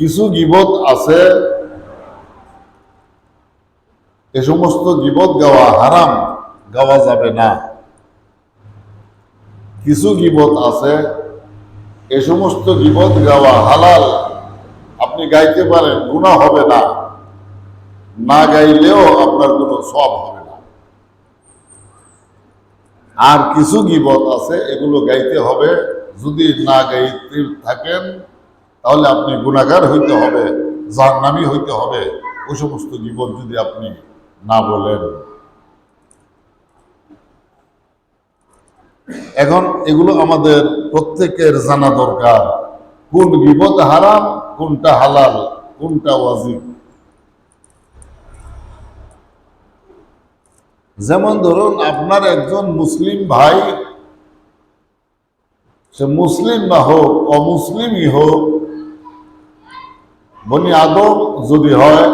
কিছু গিবত আছে। এ সমস্ত গিবত গাওয়া হারাম, গাওয়া যাবে না। কিছু গিবত আছে, এ সমস্ত গিবত গাওয়া হালাল, আপনি গাইতে পারেন গুণা হবে না। না গাইলেও আপনার কোনো সব হবে না। আর কিছু গিবত আছে, এগুলো গাইতে হবে। যদি না গাইতে থাকেন তাহলে আপনি গুণাগার হইতে হবে, জাহান্নামী হইতে হবে। ওই সমস্ত গিবত যদি আপনি না বলেন। এখন এগুলো আমাদের প্রত্যেকের জানা দরকার। কোন বিপদ হারাম, কোনটা হালাল, কোনটা ওয়াজিব। যেমন ধরুন আপনার একজন মুসলিম ভাই, সে মুসলিম না হোক, অমুসলিমই হোক বনি আদম যদি হয়,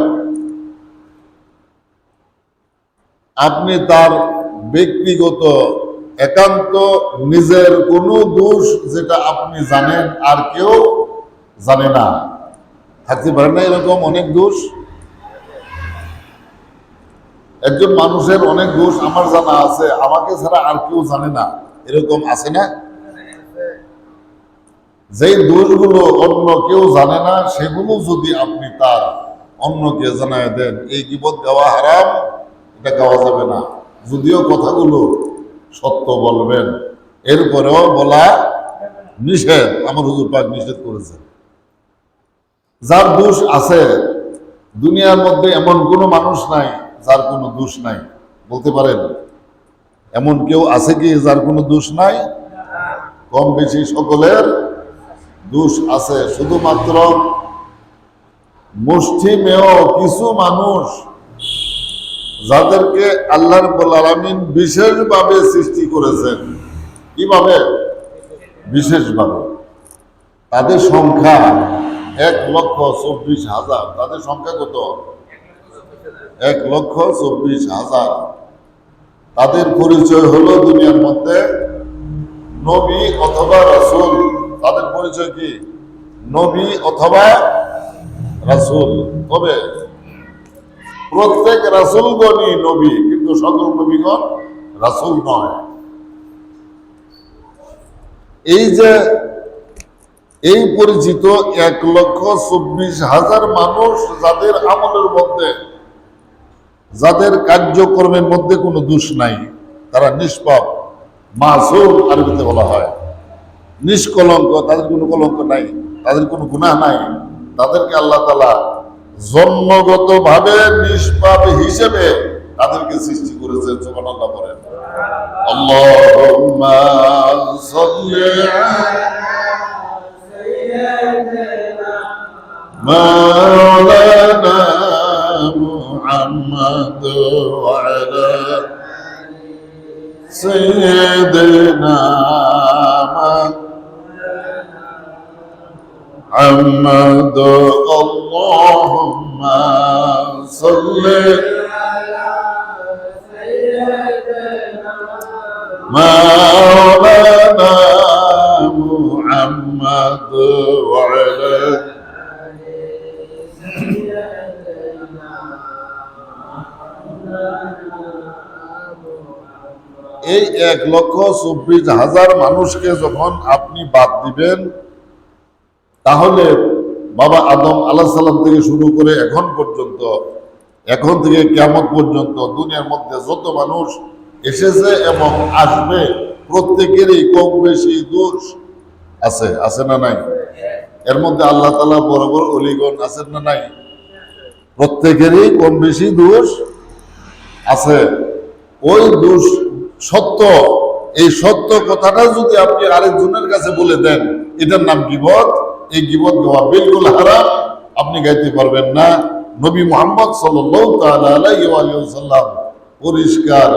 আপনি তার ব্যক্তিগত একান্ত নিজের কোনো দোষ যেটা আপনি জানেন আর কেউ জানে না। থাকতে পারে না এরকম অনেক দোষ? একজন মানুষের অনেক দোষ আমার জানা আছে, আমাকে ছাড়া আর কেউ জানে না। এরকম আছে না? যেই দোষগুলো অন্য কেউ জানে না, সেগুলো যদি আপনি তার অন্যকে জানায় দেন, এই গিবত গাওয়া হারাম, এটা গাওয়া যাবে না। যদিও কথাগুলো সত্য বলবেন, এরপরেও বলা নিষেধ, আমার হুজুর পাক নিষেধ করেছেন। যার দোষ আছে, দুনিয়ার মধ্যে এমন কোনো মানুষ নাই যার কোনো দোষ নাই। বলতে পারেন, এমন কেউ আছে কি যার কোনো দোষ নাই? কম বেশি সকলের দোষ আছে। শুধুমাত্র মুষ্টিমেয় কিছু মানুষ যাদেরকে আল্লাহ রব্বুল আলামিন বিশেষভাবে সৃষ্টি করেছেন। কীভাবে? বিশেষভাবে। তাদের সংখ্যা এক লক্ষ চব্বিশ হাজার। তাদের সংখ্যা কত? এক লক্ষ চব্বিশ হাজার। তাদের পরিচয় হলো দুনিয়ার মধ্যে নবী অথবা রাসূল। তাদের পরিচয় কি? নবী অথবা রাসূল? তবে প্রত্যেক রাসূলগণই নবী, কিন্তু সকল নবীগণ রাসূল নয়। এই যে এই পরিচিত এক লক্ষ চব্বিশ হাজার মানুষ যাদের আমলের মধ্যে, যাদের কার্যক্রমের মধ্যে কোনো দোষ নাই, তারা নিষ্পাপ, মাসুম আরবিতে বলা হয়। নিষ্কলঙ্ক তাদের কোনো কলঙ্ক নাই তাদের কোনো গুনাহ নাই তাদেরকে আল্লাহ তালা জন্মগত ভাবে নিষ্পাপ হিসেবে তাদেরকে সৃষ্টি করেছে যখন আল্লাহ বলেন আল্লাহুম্মা সাল্লি مولانا محمد وعلى سيدنا محمد اللهم صل مولانا محمد وعلى এই এক লক্ষ চব্বিশ হাজার মানুষকে যখন আপনি বাদ দিবেন তাহলে বাবা আদম আল্লাহ সাল্লাম থেকে শুরু করে এখন পর্যন্ত, এখন থেকে কেমন পর্যন্ত দুনিয়ার মধ্যে যত মানুষ এসেছে এবং আসবে, প্রত্যেকেরই কম বেশি দোষ আছে আছে না নাই? এর মধ্যে আল্লাহ তালা বড় বড় অলিগণ আছেন না নাই? প্রত্যেকেরই কম বেশি দোষ আছে। ওই দোষ সত্য, এই সত্য কথাটা যদি আপনি আরেকজনের কাছে বলে দেন, এটার নাম গিবত এই গিবত গাওয়া বিলকুল হারাম, আপনি গাইতে পারবেন না। নবী মোহাম্মদ সাল্লাম পরিষ্কার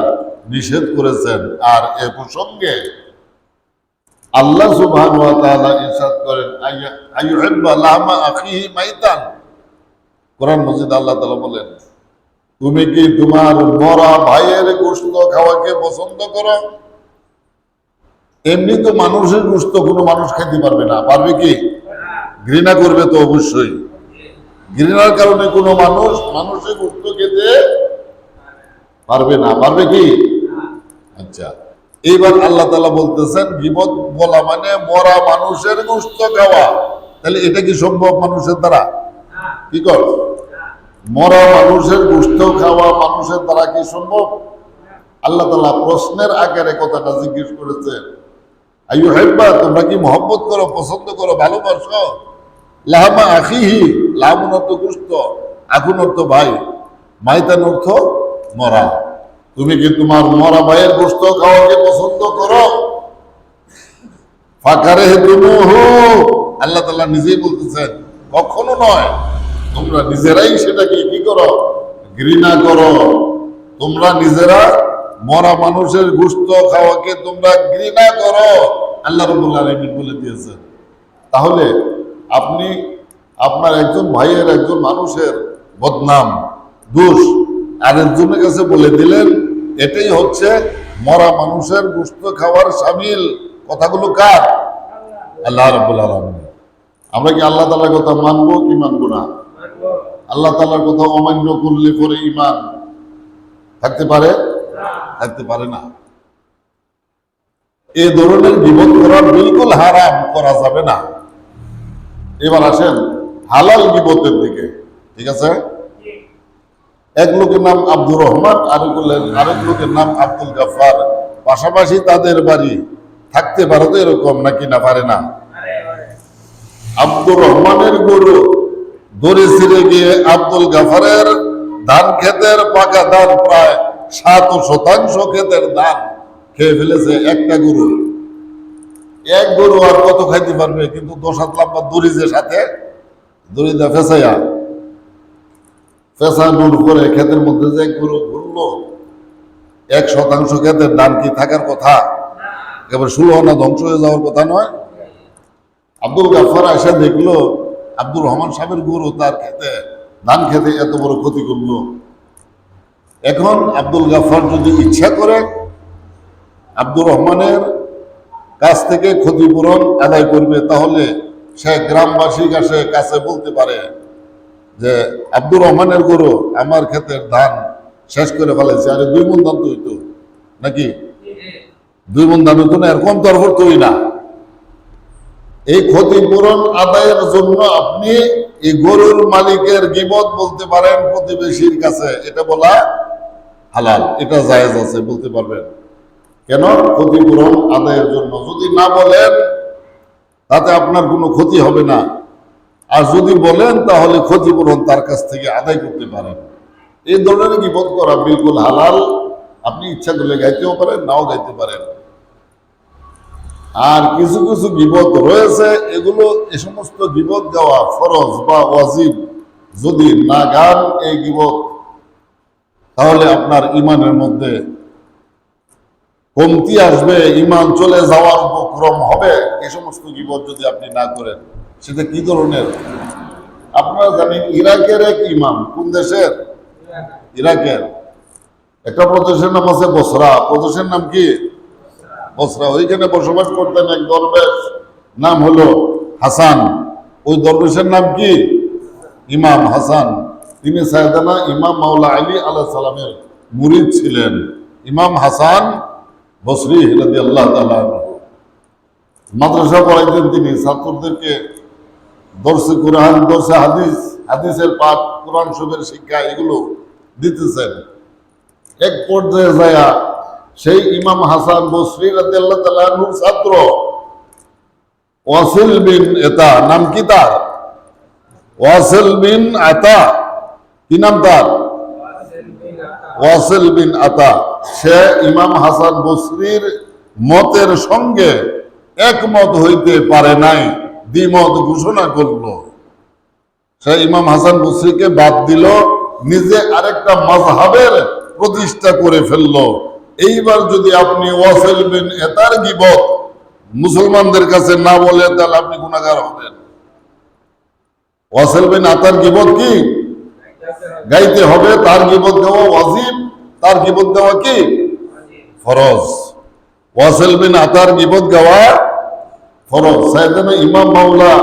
নিষেধ করেছেন। আর এ প্রসঙ্গে আল্লাহ কোরআন মজিদ আল্লাহ বলেন, তুমি কি তোমার মরা ভাইয়ের গোশত খাওয়াকে পছন্দ করো? এমনি তো মানুষের গোশত কোনো মানুষ খাইতে পারবে না। পারবে কি? ঘৃণা করবে তো অবশ্যই। ঘৃণার কারণে কোনো মানুষ মানুষের গুপ্ত খেতে পারবে না। পারবে কি? আচ্ছা এইবার আল্লাহ তালা বলতেছেন, বিপদ বলা মানে মরা মানুষের গোস্ত খাওয়া। তাহলে এটা কি সম্ভব মানুষের দ্বারা? কি কর? মরা মানুষের গোস্ত খাওয়া মানুষের দ্বারা কি সম্ভব? আল্লাহ তালা প্রশ্নের আকারে কথাটা জিজ্ঞেস করেছেন। আইয়ু হেব্বা তোমরা কি মহব্বত করো, পছন্দ করো, ভালোবাসো? লাহামা আখিহি লাহামুন অর্থ গোস্ত আখুন অর্থ ভাই মাইতান অর্থ মরা। তুমি কি তোমার মরা ভাইয়ের গোস্ত খাওয়াকে পছন্দ করো? ফাঁকারে তুমি আল্লাহ তাল্লাহ নিজেই বলতেছেন, কখনো নয়, তোমরা নিজেরাই সেটাকে কি করো? ঘৃণা করো। তোমরা নিজেরা মরা মানুষের গোস্ত খাওয়াকে তোমরা ঘৃণা করো। আল্লাহ রবুল আলমিন বলে দিয়েছেন। তাহলে আপনি আপনার একজন ভাইয়ের, একজন মানুষের বদনাম, দোষ আরেকজনের কাছে বলে দিলেন, এটাই হচ্ছে মরা মানুষের গোস্ত খাওয়ার সামিল। কথাগুলো কার? আল্লাহ রব্বুল আলমিন। আমরা কি আল্লাহ তালার কথা মানবো কি মানবো না? আল্লাহ তালার কথা অমান্য করলে পরে ইমান থাকতে পারে? থাকতে পারে না। এ ধরনের বিপদ করা বিলকুল হারাম, করা যাবে না। এবার আসেন হালাল বিপদের দিকে, ঠিক আছে? এক লোকের নাম আব্দুর রহমান, আরেক আরেক লোকের নাম আব্দুল গাফার পাশাপাশি তাদের বাড়ি থাকতে পারে তো এরকম নাকি না পারে না? আব্দুর রহমানের গরু দড়ি ছিঁড়ে গিয়ে আব্দুল গাফারের ধান ক্ষেতের পাকা ধান প্রায় সাত শতাংশ ক্ষেতের ধান খেয়ে ফেলেছে একটা গরু। এক গরু আর কত খাইতে পারবে? কিন্তু দশ হাত লম্বা যে সাথে, দড়ি দা ফেসাইয়া ফেসানোর করে ক্ষেতের মধ্যে যে গরু ঘুরলো, এক শতাংশ ক্ষেতের ধান কি থাকার কথা? একেবারে ষোলো আনা ধ্বংস হয়ে যাওয়ার কথা নয়। আব্দুল গাফার এসে দেখল, আব্দুর রহমান সাহেবের গরু তার খেতে, ধান খেতে এত বড় ক্ষতি করল। এখন আব্দুল গাফার যদি ইচ্ছা করে, আব্দুর রহমানের কাছ থেকে ক্ষতিপূরণ আদায় করবে, তাহলে সে গ্রামবাসীর কাছে কাছে বলতে পারে যে, আব্দুর রহমানের গরু আমার ক্ষেতের ধান শেষ করে ফেলেছে, আরে দুই মন ধান তো, নাকি? দুই মন ধান হইতো না এরকম তরফর তৈরি না। এই ক্ষতিপূরণ আদায়ের জন্য আপনি এই গরুর মালিকের গিবত বলতে পারেন প্রতিবেশীর কাছে, এটা বলা হালাল, এটা জায়েজ আছে, বলতে পারবেন। কেন? ক্ষতিপূরণ আদায়ের জন্য। যদি না বলেন, তাতে আপনার কোনো ক্ষতি হবে না। আর যদি বলেন, তাহলে ক্ষতিপূরণ তার কাছ থেকে আদায় করতে পারেন। এই ধরনের গিবত করা বিলকুল হালাল। আপনি ইচ্ছা করলে গাইতেও পারেন, নাও গাইতে পারেন। আর কিছু কিছু বিপদ রয়েছে, এগুলো এ সমস্ত বিপদ গাওয়া ফরজ বা ওয়াজিব। যদি না গান এই গিবত, তাহলে আপনার ইমানের মধ্যে কমতি আসবে ইমান চলে যাওয়ার উপক্রম হবে এই সমস্ত গিবত যদি আপনি না করেন, সেটা কি ধরনের? আপনারা জানেন ইরাকের এক ইমাম, কোন দেশের? ইরাকের। একটা প্রদেশের নাম আছে বসরা, প্রদেশের নাম কি? বসরা। ওইখানে বসবাস করতেন এক দরবেশ, নাম হলো হাসান। ওই দরবেশের নাম কি? ইমাম হাসান। তিনি সায়দানা ইমাম মাওলা আলী আলাহ সালামের মুরিদ ছিলেন। ইমাম হাসান বসরি আল্লাহ মাদ্রাসা পড়াইতেন তিনি ছাত্রদেরকে দর্শে কোরআন, দর্শে হাদিস, হাদিসের পাঠ, কোরআন শরীফের শিক্ষা এগুলো দিতেছেন। এক পর্যায়ে যায়া সেই ইমাম হাসান বসরি রাজি আল্লাহ তালুর ছাত্র ওয়াসিল বিন এটা নাম কি তার? ওয়াসিল বিন আতা, কি নাম তার? ওয়াসিল বিন আতা, সে ইমাম হাসান বসরির মতের সঙ্গে একমত হইতে পারে নাই, দ্বিমত ঘোষণা করল। সে ইমাম হাসান বসরিকে বাদ দিল, নিজে আরেকটা মাযহাবের প্রতিষ্ঠা করে ফেলল। এইবার যদি আপনি ওয়াসেল বিন এতার গিবত মুসলমানদের কাছে না বলে তাহলে আপনি গুণাগার হবেন। ওয়াসেল বিন আতার গিবত কি? গাইতে হবে, তার গিবত গাওয়া ওয়াজিব, তার গিবত গাওয়া কি? ফরজ। ওয়াসিল বিন আতার গিবত গাওয়া ফরজ। সাইদানা ইমাম মাওলা,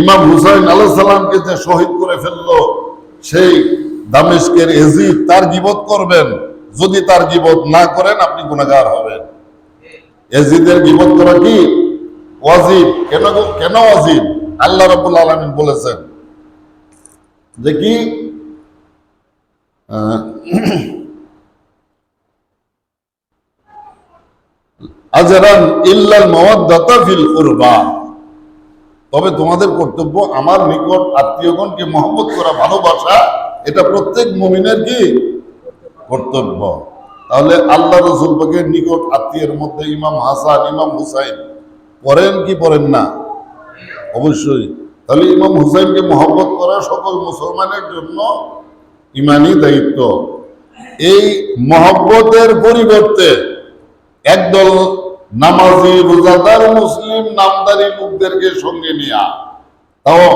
ইমাম হুসাইন আলাহ সাল্লামকে যে শহীদ করে ফেলল, সেই দামেশকের এজিদ তার গিবত করবেন। যদি তার গিবত না করেন, আপনি গুণাগার হবেন। এজিদের গিবত করা কি? ওয়াজিব। কেন কেন ওয়াজিব? আল্লাহ রাব্বুল আলামিন বলেছেন যে কি? তবে তোমাদের কর্তব্য আমার নিকট আত্মীয়গণকে মহব্বত করা, ভালোবাসা, এটা প্রত্যেক মুমিনের কি? কর্তব্য। তাহলে আল্লাহ রসুল নিকট আত্মীয়ের মধ্যে ইমাম হাসান, ইমাম হুসাইন, পড়েন কি পড়েন না? অবশ্যই। তাহলে ইমাম হুসাইনকে মহব্বত করা সকল মুসলমানের জন্য ইমানি দায়িত্ব। এই মহব্বতের পরিবর্তে একদল নামাজি, রোজাদার, মুসলিম, নামদারি লোকদেরকে সঙ্গে নিয়া, তাও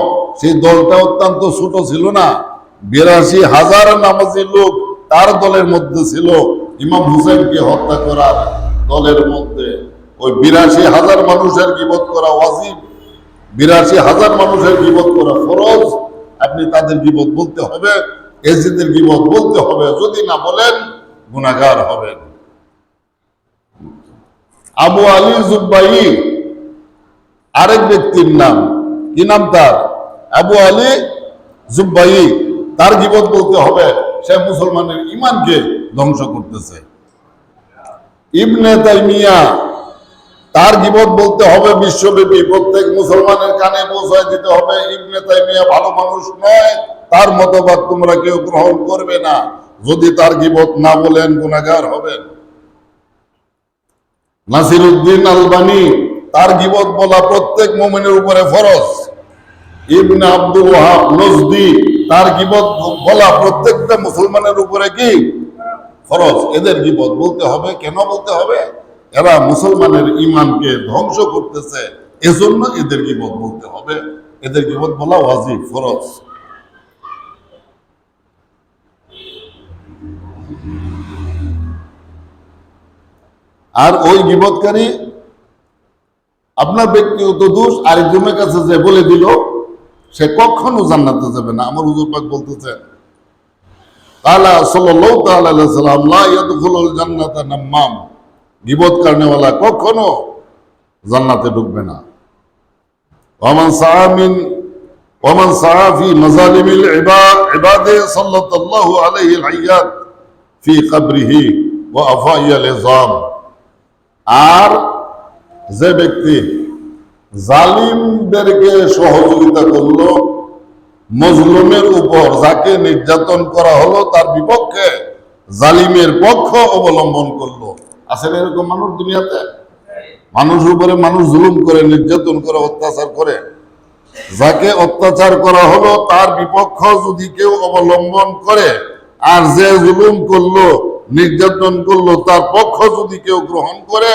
সেই দলটা অত্যন্ত ছোট ছিল না, বিরাশি হাজার নামাজি লোক তার দলের মধ্যে ছিল, ইমাম হুসেনকে হত্যা করার দলের মধ্যে। ওই বিরাশি হাজার মানুষের গিবত করা ওয়াজিব, বিরাশি হাজার মানুষের গিবত করা ফরজ, আপনি তাদের গিবত বলতে হবে। এজিদের গিবত বলতে হবে, যদি না বলেন গুণাগার হবেন। আবু আলী জুব্বাই আরেক ব্যক্তির নাম, কি নাম তার? আবু আলী জুব্বাই তার গিবত বলতে হবে, সে মুসলমানের ইমানকে ধ্বংস করতেছে। ইবনে তাইমিয়া, তার গিবত বলতে হবে বিশ্বব্যাপী, প্রত্যেক মুসলমানের কানে পৌঁছায় দিতে হবে। ইবনে তাইমিয়া ভালো মানুষ নয় তার মতবাদ তোমরা কেউ গ্রহণ করবে না। যদি তার গিবত না বলেন গুণাগার হবেন। নাসিরুদ্দিন আলবানি, তার গিবত বলা প্রত্যেক মোমেনের উপরে ফরজ। ইবনে আব্দুল নজদি, তার গিবত বলা প্রত্যেকটা মুসলমানের উপরে কি? ফরজ। এদের গিবত বলতে হবে, কেন বলতে হবে? এরা মুসলমানের ইমানকে ধ্বংস করতেছে। এজন্য এদের গিবত বলতে হবে। এদের গিবত বলা ওয়াজিব, ফরজ। আর ওই গিবতকারী আপনার ব্যক্তিগত দোষ, আরেকজনের কাছে যে বলে দিল, সে কখনো জান্নাতে যাবে না। আমার হুজুর পাক বলতেছেন কখনো জান্নাতে ঢুকবে না। ফি আর যে ব্যক্তি জালিমদেরকে সহযোগিতা করল, মজলুমের উপর যাকে নির্যাতন করা হলো, তার বিপক্ষে জালিমের পক্ষ অবলম্বন করল। আসলে এরকম মানুষ দুনিয়াতে? মানুষের উপরে মানুষ জুলুম করে, নির্যাতন করে, অত্যাচার করে। যাকে অত্যাচার করা হলো, তার বিপক্ষ যদি কেউ অবলম্বন করে, আর যে জুলুম করল নির্যাতন করল, তার পক্ষ যদি কেউ গ্রহণ করে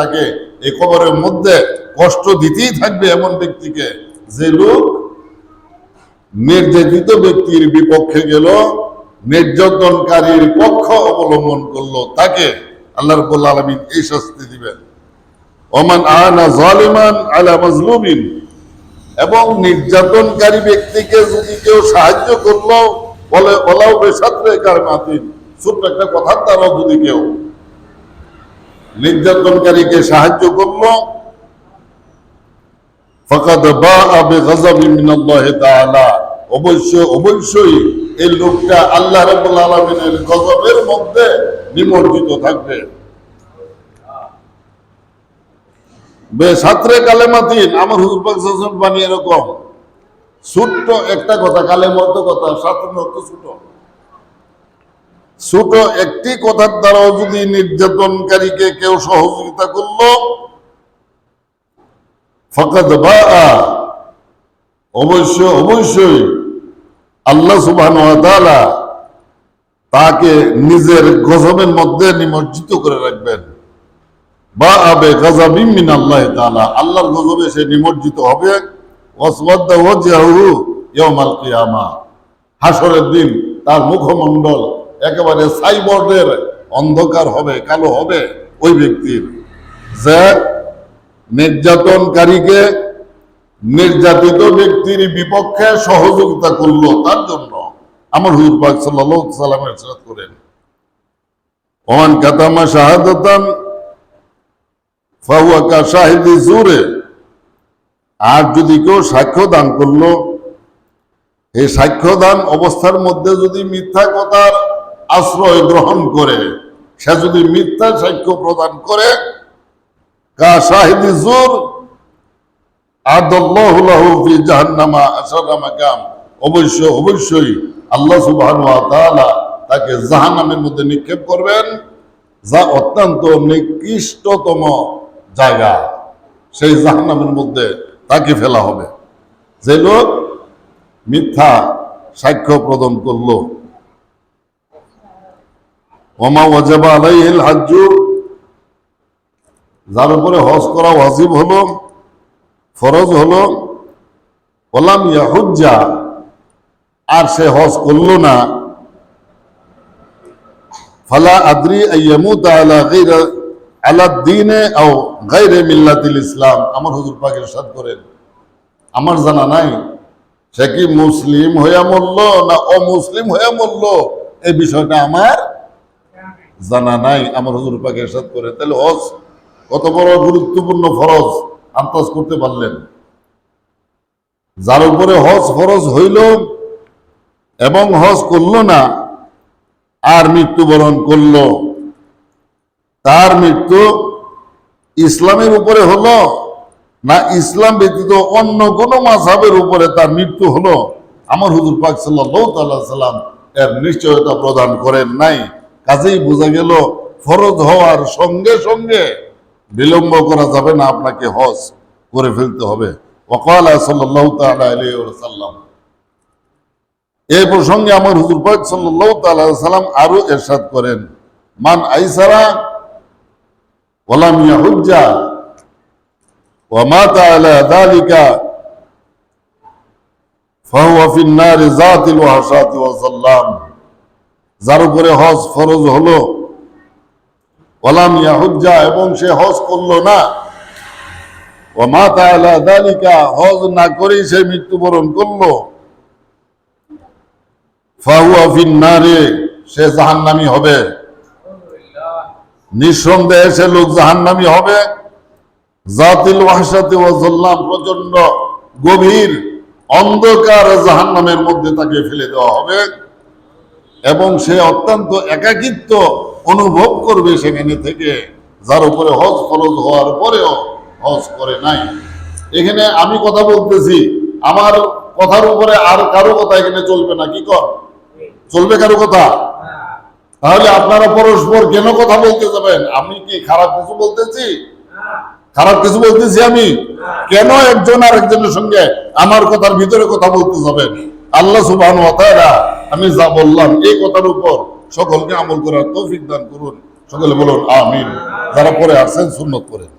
তাকে মধ্যে কষ্ট দিতেই থাকবে এমন ব্যক্তিকে। যে লোক নির্যাতিত ব্যক্তির বিপক্ষে গেল, নির্যাতনকারীর পক্ষ অবলম্বন করল, তাকে আল্লাহ আলামিন এই শাস্তি দিবেন। ওমান আনা জালিমান আলা এবং নির্যাতনকারী ব্যক্তিকে যদি কেউ সাহায্য করল, বলে বেসাত্রে কার মাতিন? একটা যদি কেউ নির্যাতনকারীকে সাহায্য করল, ফাকাদ বাআ বিগাযাবিন মিনাল্লাহি তাআলা। অবশ্য অবশ্যই এই লোকটা আল্লাহ রাব্বুল আলামিনের গজবের মধ্যে নিমজ্জিত থাকবে। বেসাত্রে কালেমাতিন আমার হুজুর সাল্লাল্লাহু বাণী এরকম, ছোট্ট একটা কথা, কালেমার তো কথা অর্থ ছোট। ছোট একটি কথার দ্বারাও যদি নির্যাতনকারীকে কেউ সহযোগিতা করল ফকাত বা অবশ্য অবশ্যই আল্লাহ সুবহান তাকে নিজের গজবের মধ্যে নিমজ্জিত করে রাখবেন। বা আবে গাজাবিম আল্লাহ তাআলা। আল্লাহর গজবে সে নিমজ্জিত হবে। হাসরের দিন তার মুখমণ্ডল একেবারে সাইবর্ডের অন্ধকার হবে, কালো হবে ওই ব্যক্তির। যে নির্যাতনকারীকে নির্যাতিত ব্যক্তির বিপক্ষে সহযোগিতা করল তার জন্য। আমার হুজুর পাক সাল্লাল্লাহু সাল্লামের সাথ করেন। ওমান কাতামা শাহাদাতান, ফাহুয়া কা শাহিদি জুরে। আর যদি কেউ সাক্ষ্য দান করল, এই সাক্ষ্য দান অবস্থার মধ্যে যদি মিথ্যা কথার আশ্রয় গ্রহণ করে, সে যদি মিথ্যা সাক্ষ্য প্রদান করে, কা শাহিদি জুর, আদাল্লাহু জাহান্নামা মাকাম অবশ্য অবশ্যই আল্লাহ তাআলা তাকে জাহান্নামের মধ্যে নিক্ষেপ করবেন। যা অত্যন্ত নিকৃষ্টতম জায়গা। সেই জাহান্নামের মধ্যে তাকে ফেলা হবে। যে লোক মিথ্যা সাক্ষ্য প্রদান করল। ওমা ওয়াজাবা আলাইহিল হাজ্জু। যার উপরে হজ করা ওয়াজিব হলো, ফরজ হলো। ওলাম ইয়াহুজ্জা আর সে হজ করল না। ফালা আদ্রি আইয়ামুত আলা গায়রে মিল্লাতিল ইসলাম। আমার হুজুর পাক ইরশাদ করেন, আমার জানা নাই, সে কি মুসলিম হইয়া মরল না অমুসলিম হইয়া মরল? এই বিষয়টা আমার জানা নাই, আমার হুজুর পাক ইরশাদ করে তাহলে হজ কত বড় গুরুত্বপূর্ণ ফরজ, আন্দাজ করতে পারলেন। যার উপরে হজ ফরজ হইল এবং হজ করল না, আর মৃত্যুবরণ করল। তার মৃত্যু ইসলামের উপরে হলো, না ইসলাম ব্যতীত অন্য কোনো মাঝাবের উপরে তার মৃত্যু হলো। আমার হুজুর পাক সাল্লাল্লাহু সাল্লাম এর নিশ্চয়তা প্রদান করেন নাই। কাজেই বোঝা গেল, ফরজ হওয়ার সঙ্গে সঙ্গে বিলম্ব করা যাবে না, আপনাকে হজ করে ফেলতে হবে। ওকাল সাল্লাল্লাহু তাআলা এই প্রসঙ্গে আমার হুজুর পাক তাআলা সাল্লাম আরও ইরশাদ করেন। মান আইসারা ওয়ালাম ইয়াহুজ্জা নারি যাতিল ওয়াহশাতি ওয়া সাল্লাম। যার উপরে হজ ফরজ হলো। ওলাম ইয়াহুজ্জা এবং সে হজ করল না। ও মাতা আলা দালিকা, হজ না করেই সে মৃত্যুবরণ করল। ফাহুয়া সে জাহান্নামী হবে। নিঃসন্দেহে সে লোক জাহান্নামী হবে। জাতিল প্রচণ্ড গভীর অন্ধকার জাহান্নামের মধ্যে তাকে ফেলে দেওয়া হবে এবং সে অত্যন্ত একাকিত্ব অনুভব করবে সেখানে থেকে, যার উপরে হজ ফরজ হওয়ার পরেও হজ করে নাই। এখানে আমি কথা বলতেছি, আমার কথার উপরে আর কারও কথা এখানে চলবে না, কি কর? চলবে কারও কথা? তাহলে আপনারা পরস্পর কেন কথা বলতে যাবেন? আমি কি খারাপ কিছু বলতেছি? খারাপ কিছু বলতেছি আমি? কেন একজন আর একজনের সঙ্গে আমার কথার ভিতরে কথা বলতে যাবেন? আল্লাহ সুবাহ আমি যা বললাম এই কথার উপর সকলকে আমল করার তৌফিক দান করুন। সকলে বলুন, আমিন। যারা পরে আসছেন সুন্নত করেন